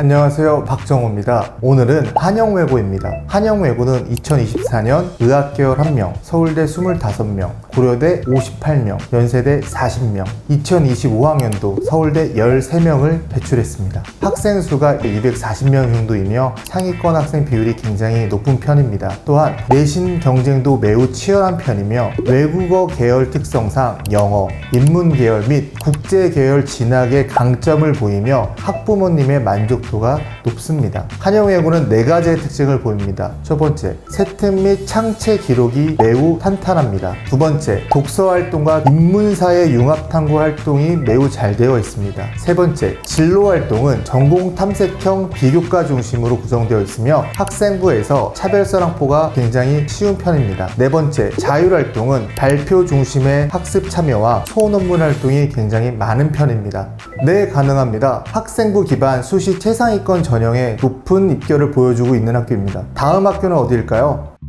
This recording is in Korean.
안녕하세요. 박정호입니다. 오늘은 한영외고입니다. 한영외고는 2024년 의학계열 1명 서울대 25명 고려대 58명 연세대 40명 2025학년도 서울대 13명을 배출했습니다. 학생 수가 240명 정도이며 상위권 학생 비율이 굉장히 높은 편입니다. 또한 내신 경쟁도 매우 치열한 편이며 외국어 계열 특성상 영어, 인문 계열 및 국제 계열 진학의 강점을 보이며 학부모님의 만족 도가 높습니다. 한영외고는 네 가지의 특징을 보입니다. 첫 번째, 세특 및 창체 기록이 매우 탄탄합니다. 두 번째, 독서 활동과 인문사의 융합 탐구 활동이 매우 잘 되어 있습니다. 세 번째, 진로 활동은 전공 탐색형 비교과 중심으로 구성되어 있으며 학생부에서 차별사랑포가 굉장히 쉬운 편입니다. 네 번째, 자율 활동은 발표 중심의 학습 참여와 소논문 활동이 굉장히 많은 편입니다. 네, 가능합니다. 학생부 기반 수시 최상위권 전형의 높은 입결을 보여주고 있는 학교입니다. 다음 학교는 어디일까요?